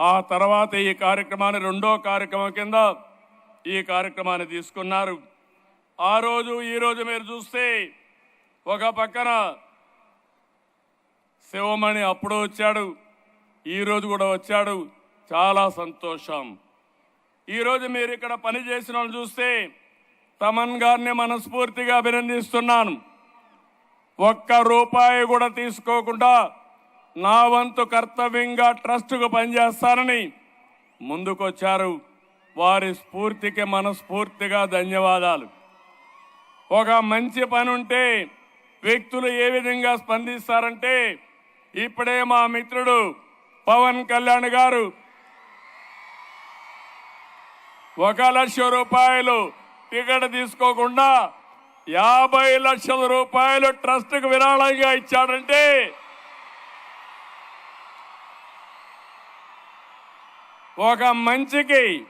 ఆ తర్వాత ఈ కార్యక్రమాన్ని రెండో కార్యక్రమం కింద ఈ కార్యక్రమాన్ని తీసుకున్నారు. ఆ రోజు ఈ రోజు మీరు చూస్తే ఒక పక్కన శివమణి అప్పుడు వచ్చాడు. ఈరోజు కూడా వచ్చాడు. చాలా సంతోషం. ఈరోజు మీరు ఇక్కడ పని చేసిన వాళ్ళు చూస్తే తమన్ గారిని మనస్ఫూర్తిగా అభినందిస్తున్నాను. ఒక్క రూపాయి కూడా తీసుకోకుండా నా వంతు కర్తవ్యంగా ట్రస్టుకు పనిచేస్తానని ముందుకొచ్చారు. వారి స్ఫూర్తికి మనస్ఫూర్తిగా ధన్యవాదాలు. ఒక మంచి పని ఉంటే వ్యక్తులు ఏ విధంగా స్పందిస్తారంటే ఇప్పుడే మా మిత్రుడు పవన్ కళ్యాణ్ గారు ఒక లక్ష రూపాయలు టికెట్ తీసుకోకుండా యాభై లక్షల రూపాయలు ట్రస్ట్కు విరాళంగా ఇచ్చాడంటే ఒక మంచికి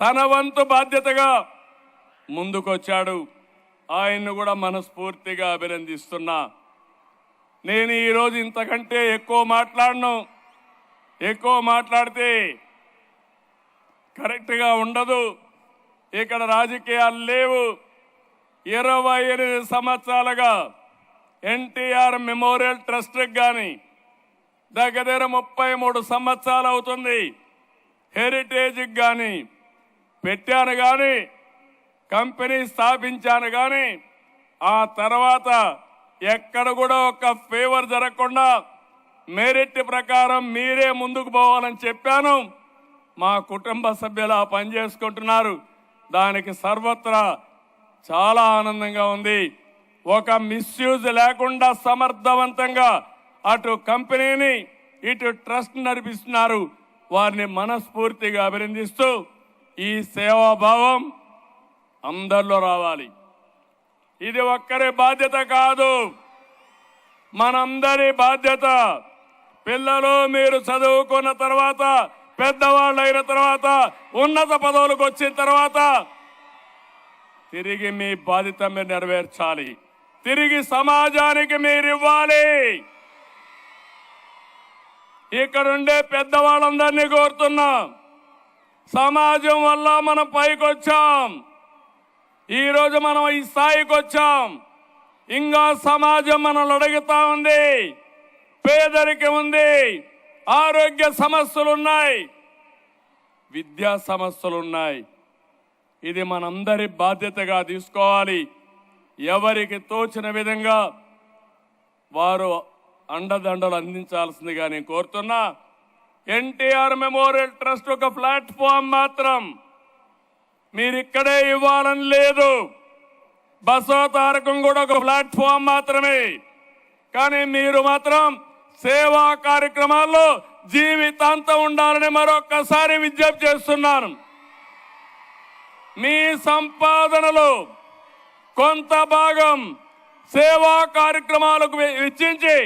తన వంతు బాధ్యతగా ముందుకొచ్చాడు. ఆయన్ను కూడా మనస్ఫూర్తిగా అభినందిస్తున్నా. నేను ఈరోజు ఇంతకంటే ఎక్కువ మాట్లాడను. ఎక్కువ మాట్లాడితే కరెక్ట్గా ఉండదు. ఇక్కడ రాజకీయాలు లేవు. ఇరవై ఎనిమిది సంవత్సరాలుగా ఎన్టీఆర్ మెమోరియల్ ట్రస్ట్కి కానీ దగ్గర దగ్గర ముప్పై మూడు సంవత్సరాలు అవుతుంది. హెరిటేజ్కి కానీ పెట్టాను కానీ కంపెనీ స్థాపించాను కానీ ఆ తర్వాత ఎక్కడ కూడా ఒక ఫేవర్ జరగకుండా మెరిట్ ప్రకారం మీరే ముందుకు పోవాలని చెప్పాను. మా కుటుంబ సభ్యులు ఆ పని చేసుకుంటున్నారు. దానికి సర్వత్రా చాలా ఆనందంగా ఉంది. ఒక మిస్యూజ్ లేకుండా సమర్థవంతంగా అటు కంపెనీని ఇటు ట్రస్ట్ నడిపిస్తున్నారు. వారిని మనస్ఫూర్తిగా అభినందిస్తూ ఈ సేవాభావం అందరిలో రావాలి. ఇది ఒక్కరి బాధ్యత కాదు. మనందరి బాధ్యత. పిల్లలు మీరు చదువుకున్న తర్వాత పెద్దవాళ్ళు అయిన తర్వాత ఉన్నత పదవులకు వచ్చిన తర్వాత తిరిగి మీ బాధ్యత మీరు నెరవేర్చాలి. తిరిగి సమాజానికి మీరు ఇవ్వాలి. ఇక్కడుండే పెద్దవాళ్ళందరినీ కోరుతున్నాం. సమాజం వల్ల మనం పైకొచ్చాం. ఈరోజు మనం ఈ స్థాయికి వచ్చాం ఇంకా సమాజం మనల్ని అడుగుతా ఉంది. పేదరికం ఉంది. ఆరోగ్య సమస్యలు ఉన్నాయి విద్యా సమస్యలు ఉన్నాయి ఇది మనందరి బాధ్యతగా తీసుకోవాలి. ఎవరికి తోచిన విధంగా వారు అండదండలు అందించాల్సిందిగా నేను కోరుతున్నా. ఎన్టీఆర్ మెమోరియల్ ట్రస్ట్ ఒక ప్లాట్ఫామ్ మాత్రం. మీరు ఇక్కడే ఇవ్వాలని లేదు. బసో తారకం కూడా ఒక ప్లాట్ఫామ్ మాత్రమే. కానీ మీరు మాత్రం సేవా కార్యక్రమాల్లో జీవితాంతం ఉండాలని మరొక్కసారి విజ్ఞప్తి చేస్తున్నాను. మీ సంపాదనలో కొంత భాగం సేవా కార్యక్రమాలకు వెచ్చించి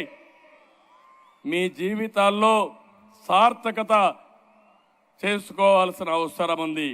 మీ జీవితాల్లో సార్థకత చేసుకోవాల్సిన అవసరం ఉంది.